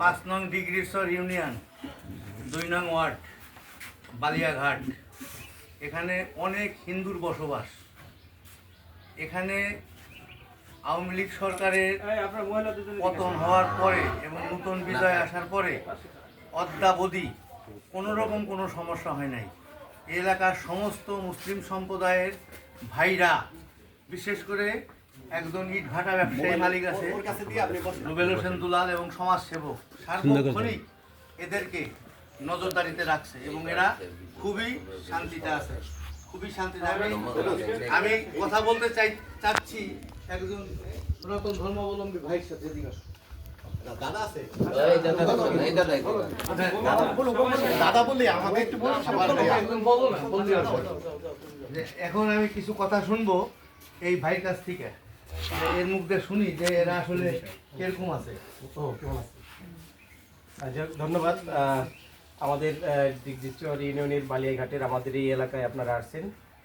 পাঁচ নং ডিগ্রিসর ইউনিয়ন দুই নং ওয়ার্ড বালিয়াঘাট। এখানে অনেক হিন্দুর বসবাস। এখানে আওয়ামী লীগ সরকারের পতন হওয়ার পরে এবং নতুন বিজয় আসার পরে অদ্যাবধি কোনো রকম কোনো সমস্যা হয় নাই। এলাকার সমস্ত মুসলিম সম্প্রদায়ের ভাইরা বিশেষ করে একজন ইট ভাটা ব্যবসায়ী মালিক আছে ওর কাছে দিয়ে আপনি বসেন। রুবেল হোসেন দুলাল এবং সমাজসেবক সার্বক্ষণিক এদেরকে নজরদারিতে রাখছে এবং এরা খুবই শান্তিতে আছে। খুবই শান্তিতে আমি আমি কথা বলতে চাই চাচ্ছি একজন সনাতন ধর্মাবলম্বী ভাইয়ের সাথে দাদা আছে। দাদা বললি আমাকে একটু বলো না, এখন আমি কিছু কথা শুনব এই ভাইয়ের কাছ থেকে। এর মুখ দিয়ে শুনি যে এরা আসলে কীরকম আছে। ও কেমন? আচ্ছা ধন্যবাদ। আমাদের দিগজিচর ইউনিয়নের বালিয়াঘাটের আমাদের এই এলাকায় আপনারা আসছেন।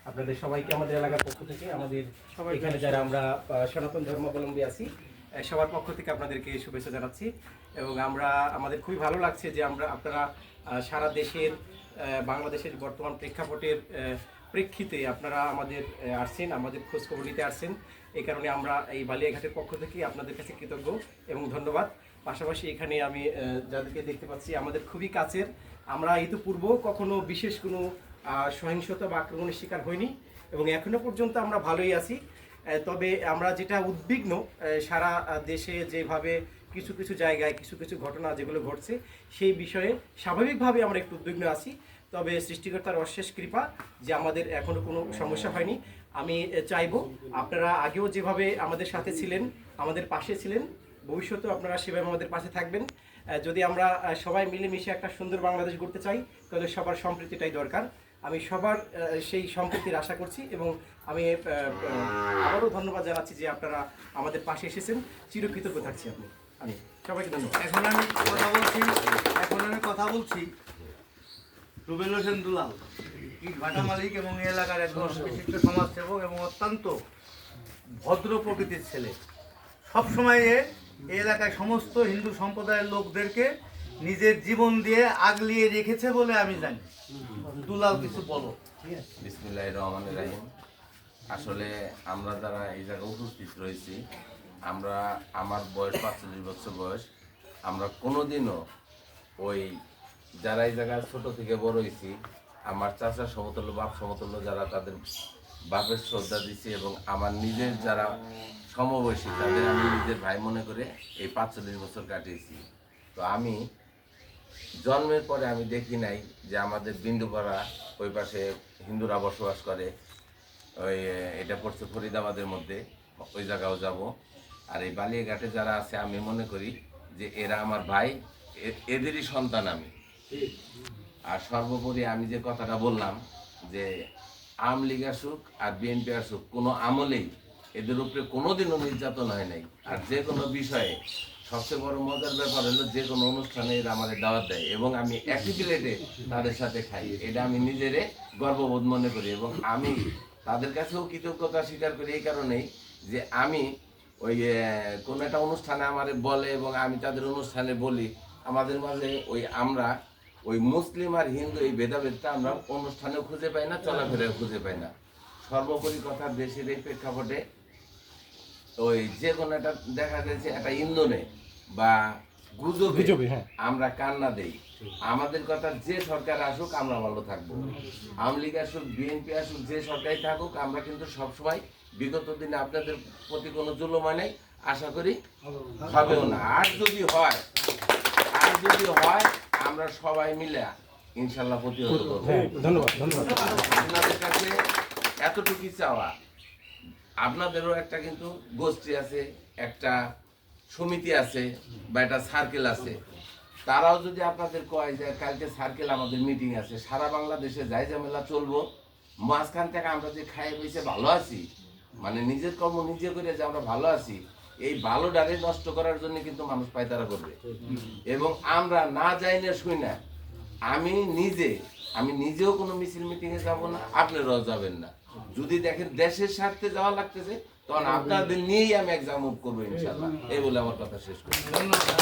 আপনাদের সবাইকে আমাদের এলাকার পক্ষ থেকে আমাদের সবাই এখানে যারা আমরা সনাতন ধর্মাবলম্বী আছি সবার পক্ষ থেকে আপনাদেরকে শুভেচ্ছা জানাচ্ছি। এবং আমরা আমাদের খুবই ভালো লাগছে যে আমরা আপনারা সারা দেশের বাংলাদেশের বর্তমান প্রেক্ষাপটের প্রেক্ষিতে আপনারা আমাদের আসছেন, আমাদের খোঁজখবর নিতে আসছেন। এই কারণে আমরা এই বালিয়াঘাটের পক্ষ থেকে আপনাদের কাছে কৃতজ্ঞ এবং ধন্যবাদ। পাশাপাশি এখানে আমি যাদেরকে দেখতে পাচ্ছি, আমাদের খুবই কাছের। আমরা ইতিপূর্ব কখনো বিশেষ কোনো সহিংসতা বা আক্রমণের শিকার হইনি এবং এখনও পর্যন্ত আমরা ভালোই আছি। তবে আমরা যেটা উদ্বিগ্ন সারা দেশে যেভাবে কিছু কিছু জায়গায় কিছু কিছু ঘটনা যেগুলো ঘটছে, সেই বিষয়ে স্বাভাবিকভাবে আমরা একটু উদ্বিগ্ন আছি। তবে সৃষ্টিকর্তার অশেষ কৃপা যে আমাদের এখনও কোনো সমস্যা হয়নি। আমি চাইব আপনারা আগেও যেভাবে আমাদের সাথে ছিলেন, আমাদের পাশে ছিলেন, ভবিষ্যতেও আপনারা সেভাবে আমাদের পাশে থাকবেন। যদি আমরা সবাই মিলেমিশে একটা সুন্দর বাংলাদেশ গড়তে চাই, তাহলে সবার সম্প্রীতিটাই দরকার। আমি সবার সেই সম্প্রীতির আশা করছি এবং আমি আবারও ধন্যবাদ জানাচ্ছি যে আপনারা আমাদের পাশে এসেছেন। চিরকৃতজ্ঞ থাকছি আপনি আমি সবাইকে ধন্যবাদ। এখন আমি কথা বলছি, এখন আমি কথা বলছি। রুবেল হোসেন দুলাল ভাটা মালিক এবং এই এলাকার একজন বিশিষ্ট সমাজসেবক এবং অত্যন্ত ভদ্র প্রকৃতির ছেলে। সবসময় এ এই এলাকায় সমস্ত হিন্দু সম্প্রদায়ের লোকদেরকে নিজের জীবন দিয়ে আগলিয়ে রেখেছে বলে আমি জানি। দুলাল কিছু বলো। বিসমিল্লাহ রহমান রাহিম। আসলে আমরা যারা এই জায়গায় উপস্থিত রয়েছি আমরা আমার বয়স পাঁচচল্লিশ বছর বয়স আমরা কোনোদিনও ওই যারা এই জায়গায় ছোট থেকে বড় হয়েছি, আমার চাচা সমতুল্য, বাপ সমতুল্য যারা, তাদের বাপের শ্রদ্ধা দিছি এবং আমার নিজের যারা সমবয়সী, তাদের আমি নিজের ভাই মনে করে এই পাঁচ পাঁচচল্লিশ বছর কাটিয়েছি। তো আমি জন্মের পরে আমি দেখি নাই যে আমাদের বিন্দুপাড়া ওই পাশে হিন্দুরা বসবাস করে, ওই, এটা পড়ছে ফরিদাবাদের মধ্যে, ওই জায়গাও যাব। আর এই বালিয়াঘাটে যারা আছে, আমি মনে করি যে এরা আমার ভাই এদেরই সন্তান আমি। আর সর্বোপরি আমি যে কথাটা বললাম যে আম লীগ আসুক আর বিএনপি আসুক, কোনো আমলেই এদের উপরে কোনোদিনও নির্যাতন হয় নাই। আর যে কোনো বিষয়ে সবচেয়ে বড় মজার ব্যাপার হলো যে কোনো অনুষ্ঠানে এরা আমাদের দাওয়াত দেয় এবং আমি একই প্লেটে তাদের সাথে খাই। এটা আমি নিজেরে গর্ববোধ মনে করি এবং আমি তাদের কাছেও কৃতজ্ঞতা স্বীকার করি এই কারণেই যে আমি ওই কোনো একটা অনুষ্ঠানে আমার বলে এবং আমি তাদের অনুষ্ঠানে বলি, আমাদের মাঝে ওই আমরা ওই মুসলিম আর হিন্দু এই ভেদাভেদটা আমরা অনুষ্ঠানেও খুঁজে পাই না চলাফেরাও খুঁজে পাই না। সর্বোপরি কথা দেশের এই প্রেক্ষাপটে ওই যে কোনো একটা দেখা যাচ্ছে একটা ইন্ধনে বা গুজবে হ্যাঁ। আমরা কান্না দেই। আমাদের কথা যে সরকার আসুক আমরা ভালো থাকব। আওয়ামী লীগ আসুক বিএনপি আসুক যে সরকারই থাকুক আমরা কিন্তু সবসময় বিগত দিনে আপনাদের প্রতি কোনো জুলুম নাই আশা করি হবেও না। আর যদি হয় আর যদি হয় আমরা সবাই মিলে ইনশাল্লাহ প্রতিহত করব। হ্যাঁ ধন্যবাদ ধন্যবাদ। আপনাদের কাছে এতটুকুই চাওয়া। আপনাদেরও একটা কিন্তু গোষ্ঠী আছে একটা সমিতি আছে বা একটা সার্কেল আছে। তারাও যদি আপনাদের কয় যে কালকে সার্কেল আমাদের মিটিং আছে সারা বাংলাদেশে যাই ঝামেলা চলবো মাঝখান থেকে আমরা যে খাইয়ে বসে ভালো আছি মানে নিজের কর্ম নিজে করে যে আমরা ভালো আছি এই ভালো ডারে নষ্ট করার জন্য কিন্তু মানুষ পায়তারা করবে। এবং আমরা না যাই না শুই না। আমি নিজে আমি নিজেও কোনো মিছিল মিটিংয়ে যাব না আপনারাও যাবেন না। যদি দেখেন দেশের স্বার্থে যাওয়া লাগতেছে তখন আপনাদের নিয়েই আমি এক্সাম মুভ করব ইনশাল্লাহ এই বলে আমার কথা শেষ করি ধন্যবাদ।